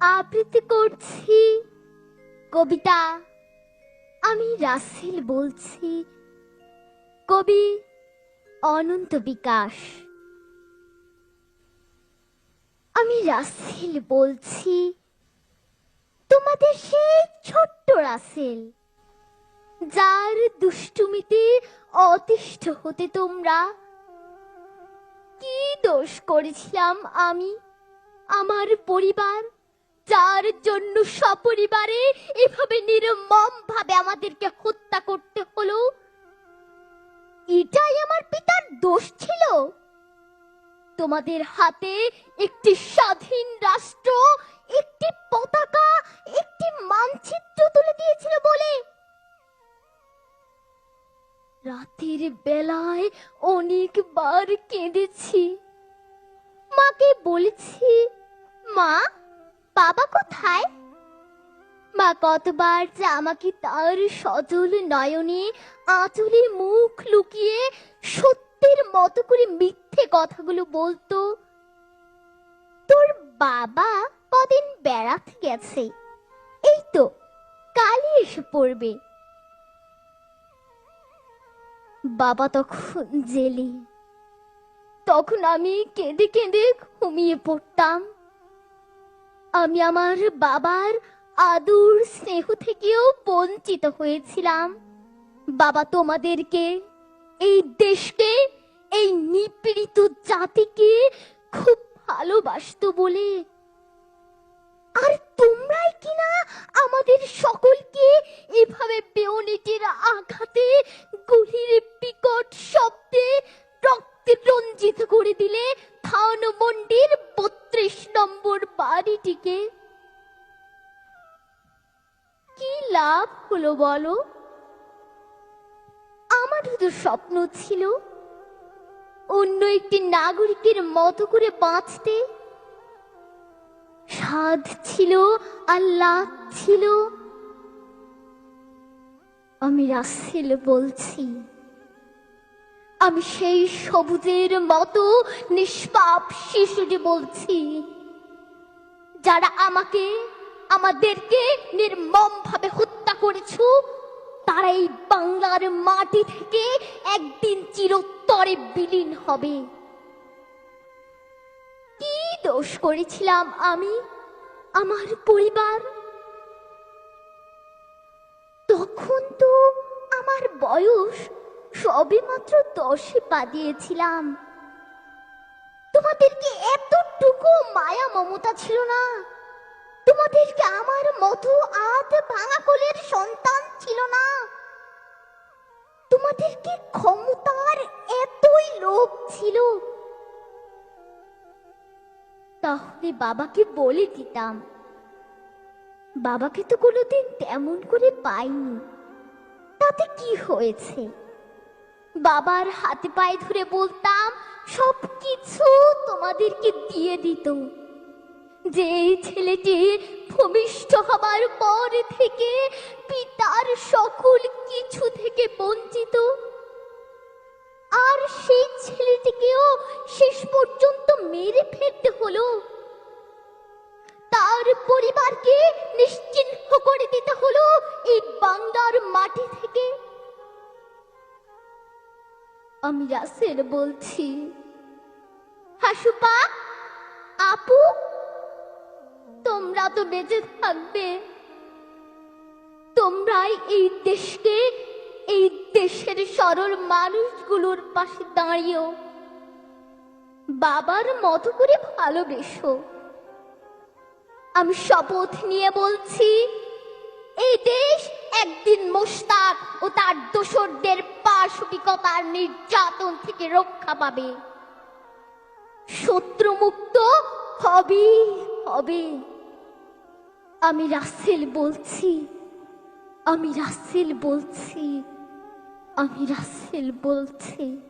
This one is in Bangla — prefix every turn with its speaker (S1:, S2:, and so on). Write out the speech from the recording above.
S1: আবৃত্তি করছি। কবিতা, আমি রাসেল বলছি। কবি অনন্ত বিকাশ। আমি রাসেল বলছি। তোমাদের সেই ছোট্ট রাসেল, যার দুষ্টুমিতে অতিষ্ঠ হতে তোমরা। কি দোষ করেছিলাম আমি, আমার পরিবার? যার জন্য সপরিবারে এভাবে নির্মম ভাবে আমাদেরকে হত্যা করতে হলো? এটাই আমার পিতার দোষ ছিল। তোমাদের হাতে একটি স্বাধীন রাষ্ট্র, একটি পতাকা, একটি মানচিত্র তুলে দিয়েছিল বলে। রাতের বেলায় অনেকবার কেঁদেছি। মাকে বলেছি, মা বাবা কোথায়? মা, কতবার যে আমাকে তার সজল নয়নে আঁচলে মুখ লুকিয়ে সত্যের মতো করে মিথ্যে কথাগুলো বলতো। তোর বাবা কদিন বেড়াতে গেছে। এই তো কালই এসে পড়বে। বাবা তখন জেলে। তখন আমি কেঁদে কেঁদে ঘুমিয়ে পড়তাম। আমি আমার বাবার আদুর স্নেহ থেকেও বঞ্চিত হয়েছিলাম। বাবা তোমাদেরকে, এই দেশকে, এই নিপীড়িত জাতিকে খুব ভালোবাসতো বলে। আর তোমরাই কিনা আমাদের সকলকে এভাবে বেউনিটির আঘাতে, গুলির বিকট শব্দে রক্তে রঞ্জিত করে দিলে থান মন্ডির বত্রিশ নম্বর বাড়িটিকে কি লাভ হলো বলো? আমার তো স্বপ্ন ছিল অন্য একটি নাগরিকের মতো করে বাঁচতে। স্বাদ ছিল আর লাভ ছিল। আমি রাসেল বলছি, আমি সেই সবুজের মতো নিষ্পাপ শিশুটি বলছি। যারা আমাকে, আমাদেরকে নির্মম ভাবে হত্যা করেছ, তারা এই বাংলার মাটি থেকে একদিন চিরতরে বিলীন হবে। কি দোষ করেছিলাম আমি, আমার পরিবার? তখন তো আমার বয়স সবে মাত্র দশে পা দিয়েছিলাম তোমাদেরকে এতটুকু মায়া মমতা ছিল না। তোমাদেরকে আমার মতো আধ ভাঙা কোলের সন্তান ছিল না। তোমাদেরকে ক্ষমতার এতই লোভ ছিল। তাহলে বাবাকে বলে দিতাম। বাবাকে তো কোনোদিন তেমন করে পাইনি। তাতে কি হয়েছে? বাবার হাতে পায়ে ধরে বলতাম তোমাদেরকে দিয়ে দিত। যে ছেলেটি ভূমিষ্ঠ হবার পর থেকে পিতার সকল কিছু থেকে বঞ্চিত, আর সেই ছেলেটিকেও শেষ পর্যন্ত মেরে ফেলতে হলো। তার পরিবারকে নিশ্চিহ্ন করে দিতে হলো এই বাংলার মাটি থেকে। আমি রাসেল বলছি হাসুপা আপু, তোমরা তো বেঁচে থাকবে। তোমরাই এই দেশকে, এই দেশের সরল মানুষগুলোর পাশে দাঁড়িয়েও বাবার মতো করে ভালোবেসো। আমি শপথ নিয়ে বলছি, এই দেশ একদিন মোশতাক ও তার দোসরদের পাশবিকতার নির্যাতন থেকে রক্ষা পাবে। শত্রুমুক্ত হবে হবে। আমি রাসেল বলছি আমি রাসেল বলছি আমি রাসেল বলছি।